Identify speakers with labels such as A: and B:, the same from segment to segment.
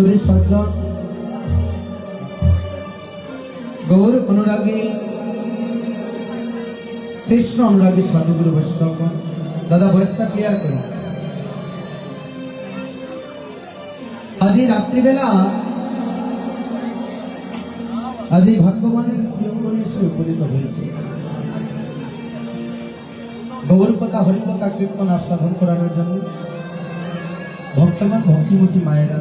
A: শরীর সজ্জন গৌর অনুরাগিনী কৃষ্ণ অনুরাগী সাধুগুরু বৈষ্ণব। দাদা বয়সটা ক্লিয়ার করুন। আজ রাত্রিবেলা আজ ভাগ্যবানের শ্রীঅঙ্গনে সে উপনীত হয়েছে। গৌর কথা হরিকথা কীর্তন, আস্বাদন করানোর জন্য ভক্তগণ ভক্তিমতী মায়েরা।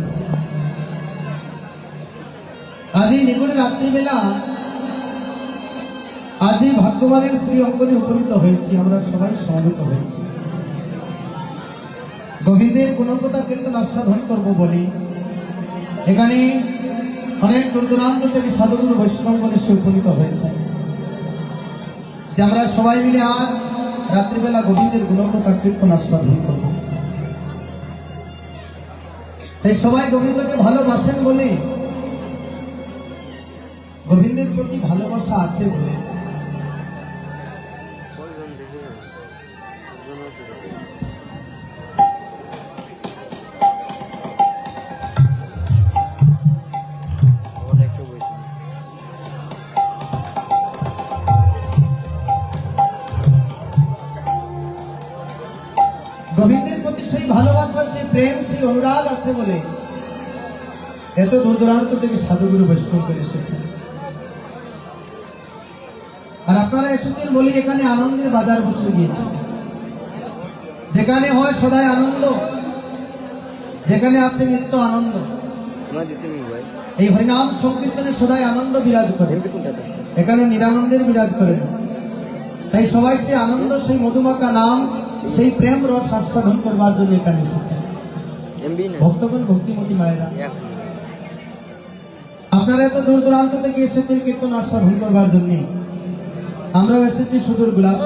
A: আজ এই রাত্রিবেলা আজ এই ভাগ্যবানের শ্রী অঙ্গনে উপনীত হয়েছি, আমরা সবাই সমবেত হয়েছি। গোবিন্দের গুণকতা কীর্তন আস্বাদন করব বলি। এখানে অনেক দূর দূরান্ত থেকে সাধুগুরু বৈষ্ণবগণ এসে উপনীত হয়েছে। যে আমরা সবাই মিলে আজ রাত্রিবেলা গোবিন্দের গুণকতা কীর্তন আস্বাদন করব। তাই সবাই গোবিন্দকে ভালোবাসেন বলে গোবিন্দের প্রতি ভালোবাসা আছে বলে। গোবিন্দের প্রতি সেই ভালোবাসা, সেই প্রেম, সেই অনুরাগ আছে বলে এত দূর দূরান্ত থেকে সাধুগুরু বৈষ্ণব করে এসেছেন। এসেছেন বলি এখানে আনন্দের বাজার বসে গিয়েছে যেখানে হয় সদাই আনন্দ যেখানে আছে নিত্য আনন্দ। এই হরিনাম সংকীর্তনে সদাই আনন্দ বিরাজ করে। এখানে নিরানন্দের বিরাজ করে। তাই সবাই সেই আনন্দ সেই মধুমাকা নাম সেই প্রেম রস আস্বাদন করবার জন্য এখানে এসেছে। ভক্তগণ ভক্তিমতী মায়েরা। আপনারা এত দূর দূরান্ত থেকে এসেছেন কীর্তন আস্বাদন করবার জন্য। আমরাও এসেছি সুদূর গোলাপ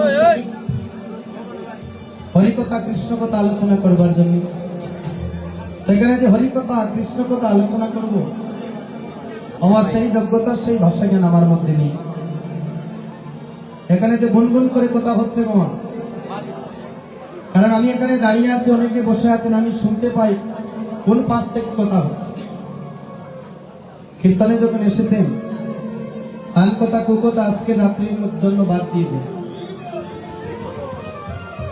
A: হরিকথা কৃষ্ণ কথা আলোচনা করবার জন্য। সেখানে যে হরিকথা কৃষ্ণ কথা আলোচনা করব আমার সেই যোগ্যতা সেই ভাষা জ্ঞান আমার মধ্যে নেই। এখানে যে গুনগুন করে কথা হচ্ছে মামা কারণ আমি এখানে দাঁড়িয়ে আছি অনেকে বসে আছেন আমি শুনতে পাই কোন পাশ থেকে কথা হচ্ছে। কীর্তনে যখন এসেছেন কথা কুকথা আজকে রাত্রির জন্য বাদ দিয়ে দিন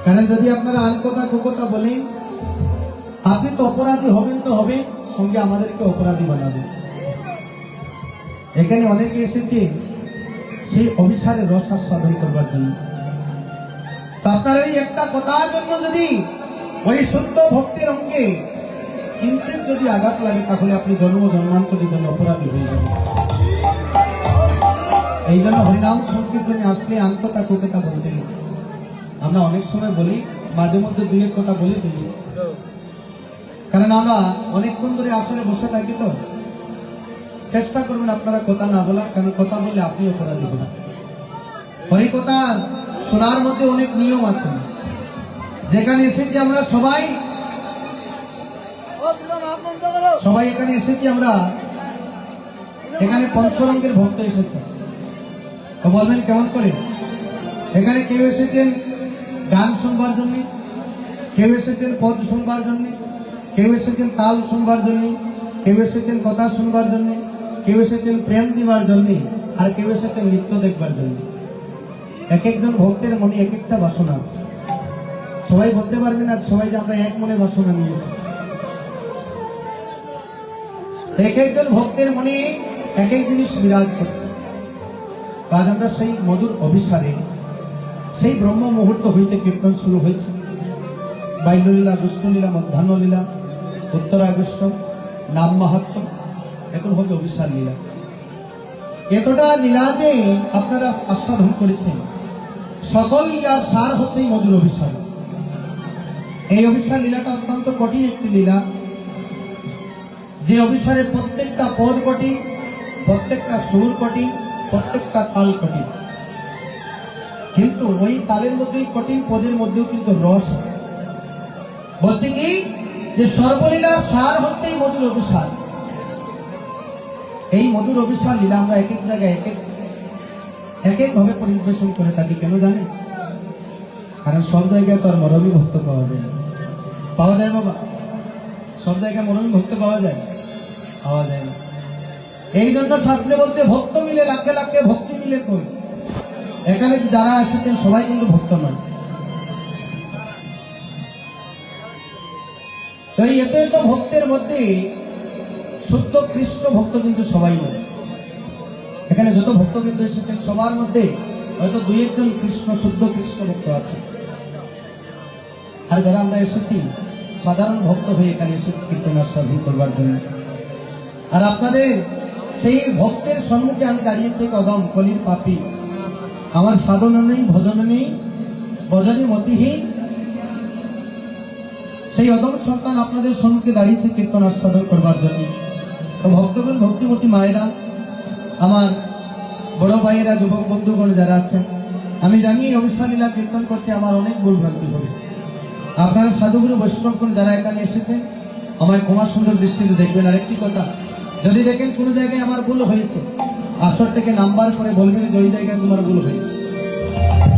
A: কারণ যদি আপনারা আন কথা কুকথা বলেন, আপনি তো অপরাধী হবেন তো হবে, সঙ্গে আমাদেরকে অপরাধী বানাবেন। এখানে অনেকে এসেছে, সেই অভিসারের রস আস্বাদন করবার জন্য। আপনার ওই একটা কথার জন্য যদি ওই সত্য ভক্তির অঙ্গে কিঞ্চিত যদি আঘাত লাগে, তাহলে আপনি জন্ম জন্মান্তরের জন্য অপরাধী হয়ে যাবেন। এই জন্য হরিনাম সংকীর্তনে আসলে আন্ততা কবিতা বলতে নেই। আমরা অনেক সময় বলি, মাঝে মধ্যে দুই এক কথা বলে ফেলি কারণ আমরা অনেকক্ষণ ধরে আসলে বসে থাকি তো। চেষ্টা করবেন আপনারা কথা না বলার কারণ কথা বললে আপনি অপরাধী হবেন। হরি কথা শোনার মধ্যে অনেক নিয়ম আছে। যেখানে এসেছি আমরা সবাই সবাই এখানে এসেছি আমরা। এখানে পঞ্চরঙ্গের ভক্ত এসেছে। তো বলবেন কেমন করে? এখানে কেউ এসেছেন গান শুনবার জন্য, কেউ এসেছেন পদ শুনবার জন্য, কেউ এসেছেন তাল শুনবার জন্য, কেউ এসেছেন কথা শুনবার জন্য, কেউ এসেছেন প্রেম দিবার জন্য, আর কেউ এসেছেন নৃত্য দেখবার জন্য। এক একজন ভক্তের মনে এক একটা বাসনা আছে। সবাই বলতে পারবেন আর সবাই যে আমরা এক মনে বাসনা নিয়ে এসেছি। এক একজন ভক্তের মনে এক এক জিনিস বিরাজ করছে। আজ আমরা সেই মধুর অভিসারে, সেই ব্রহ্ম মুহূর্ত হইতে কীর্তন শুরু হয়েছে। বাল্যলীলা গুষ্ঠলীলা মধ্যাহ্নলীলা উত্তরাগস্ট নাম মাহাত্ম এখন হবে অভিসার লীলা। এতটা লীলা যে আপনারা আস্বাদন করেছেন। সকল লীলার সার হচ্ছে মধুর অভিসার। এই অভিসার লীলাটা অত্যন্ত কঠিন একটি লীলা। যে অভিসারের প্রত্যেকটা পদ কঠিন, প্রত্যেকটা সুর কঠিন প্রত্যেকটা তাল কঠিন। কিন্তু ওই তালের মধ্যেই কঠিন পদের মধ্যেও কিন্তু রস আছে। বলছে কি? যে সর্বলীলা সার হচ্ছে এই মধুর অভিসার। এই মধুর অভিসার লীলা আমরা এক এক জায়গায় এক এক এক এক ভাবে পরিবেশন করে থাকি, কেন জানেন? কারণ সব জায়গায় তো আর মরমী ভক্ত পাওয়া যায় পাওয়া যায় বাবা? সব জায়গায় মরমী ভক্ত পাওয়া যায়? পাওয়া যায় না। এই জন্য শাস্ত্রে বলতে ভক্ত মিলে, লাখে লাখে ভক্তি মিলে কই? এখানে যারা এসেছেন, সবাই কিন্তু ভক্ত নয়। তো এত এত ভক্তের মধ্যে শুদ্ধ কৃষ্ণ ভক্ত কিন্তু সবাই নয়। এখানে যত ভক্তবৃন্দ এসেছেন, সবার মধ্যে হয়তো দুই একজন কৃষ্ণ, শুদ্ধ কৃষ্ণ ভক্ত আছে। আর যারা আমরা এসেছি, সাধারণ ভক্ত হয়ে এখানে এসে কীর্তন সাধন করবার জন্য। আর আপনাদের সেই ভক্তের সম্মুখে আমি দাঁড়িয়েছি কদম কলির পাপি। আমার সাধন নেই, ভজন নেই ভজনী মতিহীন। সেই অদম সন্তান আপনাদের সম্মুখে দাঁড়িয়েছে কীর্তন আস্বাদন করবার জন্য। তো ভক্তগণ, ভক্তিমতী মায়েরা, আমার বড় ভাইয়েরা, যুবক বন্ধুগণ যারা আছেন, আমি জানি অনুষ্ঠান কীর্তন করতে আমার অনেক ভুল ভ্রান্তি হবে। আপনারা সাধুগুরু বৈষ্ণবগণ যারা এখানে এসেছেন, আমায় ক্ষমা সুন্দর দৃষ্টিতে দেখবেন। আর একটি কথা যদি দেখেন কোনো জায়গায় আমার ভুল হয়েছে, আসর থেকে নাম্বার করে বলবেন যে ওই জায়গায় তোমার ভুল হয়েছে।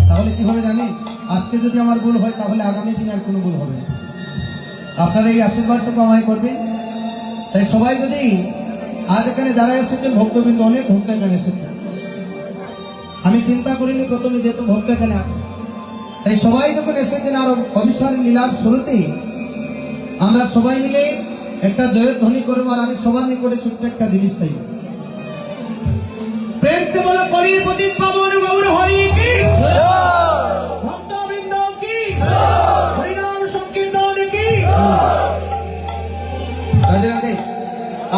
A: তাহলে কি জানি আজকে যদি আমার ভুল হয়, তাহলে আগামী দিন আর কোনো ভুল হবে না। আপনারা এই আশীর্বাদটুকু আমায় করবেন। তাই সবাই যদি আজ এখানে যারা এসেছেন, ভক্তবৃন্দ অনেক ভক্ত এখানে এসেছে আমি চিন্তা করিনি প্রথমে যেহেতু ভক্ত এখানে আসে তাই সবাই যখন এসেছেন, আর অবিশ্বাস লীলার শুরুতেই আমরা সবাই মিলে একটা জয়ধ্বনি করব আর আমি সবার নিকটে ছোট্ট একটা জিনিস চাই। প্রেম সে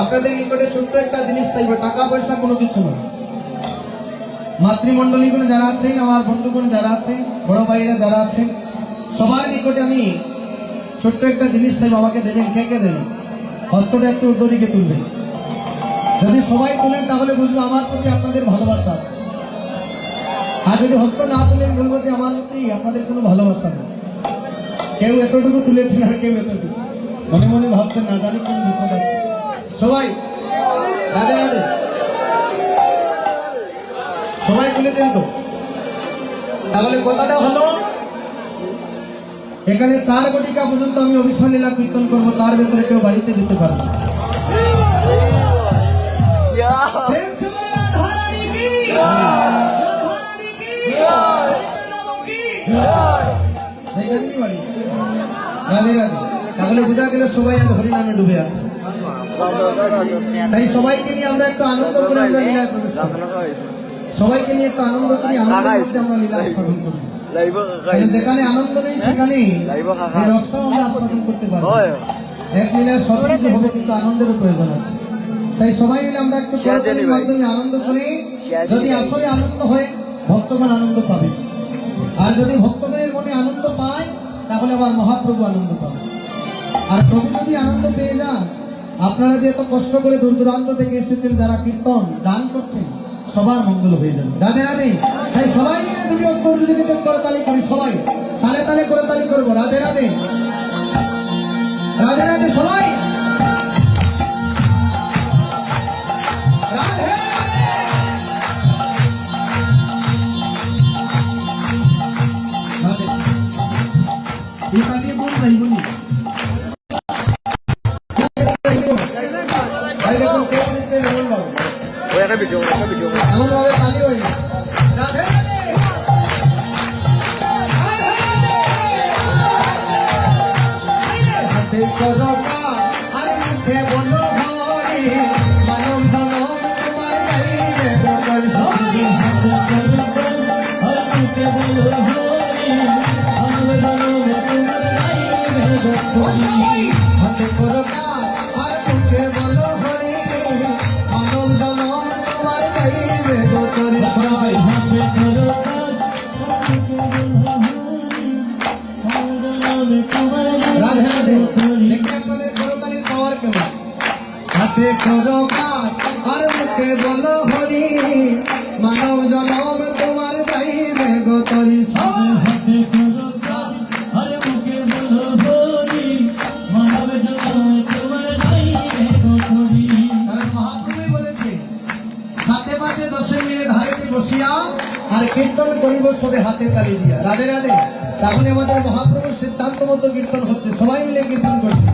A: আপনাদের নিকটে ছোট্ট একটা জিনিস চাইব, টাকা, পয়সা কোনো কিছু মাতৃমণ্ডলীগুলো যারা আছেন, আমার বন্ধুগণ যারা আছেন, বড় ভাইরা যারা আছেন, সবার নিকটে আমি ছোট্ট একটা জিনিস চাইব, আমাকে দেবেন, কে কে দেবেন? হস্তটা একটু উল্টো দিকে তুলবেন। যদি সবাই তোলেন, তাহলে বুঝব আমার প্রতি আপনাদের ভালোবাসা আছে। আর যদি হস্ত না তুলেন, বলব যে আমার প্রতি আপনাদের কোনো ভালোবাসা নেই। কেউ এতটুকু তুলেছেন আর কেউ এতটুকু। মনে মনে ভাবছেন, না জানি কোন বিপদ আছে। সবাই, রাধে রাধে। সবাই তুলেছেন তো? তাহলে কথাটা হলো এখানে চার কোটিকা পর্যন্ত আমি অভিশান লীলা কীর্তন করব তার ভেতরে কেউ বাড়িতে যেতে পারবে? রাধে রাধে। তাহলে বোঝা গেল সবাই আজ হরিনামে ডুবে আছে। তাই সবাইকে নিয়ে আমরা একটু আনন্দ করে আমরা লীলায় প্রবেশ সবাইকে নিয়ে একটু আনন্দ করি আমরা লীলা স্মরণ করি তাহলে যেখানে আনন্দ নেই সেখানে রসটাও আমরা আস্বাদন করতে পারব। এক লীলায় সব কিছু হবে কিন্তু আনন্দেরও প্রয়োজন আছে। তাই সবাই মিলে আমরা একটু করতালির। মাধ্যমে আনন্দ করি। যদি আসলে আনন্দ হয় ভক্তগণ আনন্দ পাবে। আর যদি ভক্তগণের মনে আনন্দ পায় তাহলে আবার মহাপ্রভু আনন্দ পাবে। আর প্রভু যদি আনন্দ পেয়ে যান আপনারা যে এত কষ্ট করে দূর দূরান্ত থেকে এসেছেন যারা কীর্তন দান করছেন সবার মঙ্গল হয়ে যাবে। রাধে রাধে। তাই সবাই মিলে তালি করি সবাই। তালে তালে করে তালি করব। রাধে রাধে। রাধে রাধে সবাই। এমন ভাবে তালি হয় না রাধে রাধে হাতে করবা রাধে রাধে দেখে আপনাদের করতালির পাওয়ার কেমন হাতে করো কাজ আর মুখে বলো হরি। মানব জনম তোমার চাইবে গোতরি সবাই হাতে করো কাজ আর মুখে বলো হরি। মানব জনম তোমার চাইবে গোতরি তাহলে মহাপ্রভু বলেছে হাতে পাতে দশে মিলে ধারেতে বসিয়া আর কীর্তন করিব সবে হাতে তালি দিয়া। রাধে রাধে তাহলে আমাদের মহাপ্রভুর সিদ্ধান্ত মতো কীর্তন হচ্ছে। সবাই মিলে কীর্তন করছে।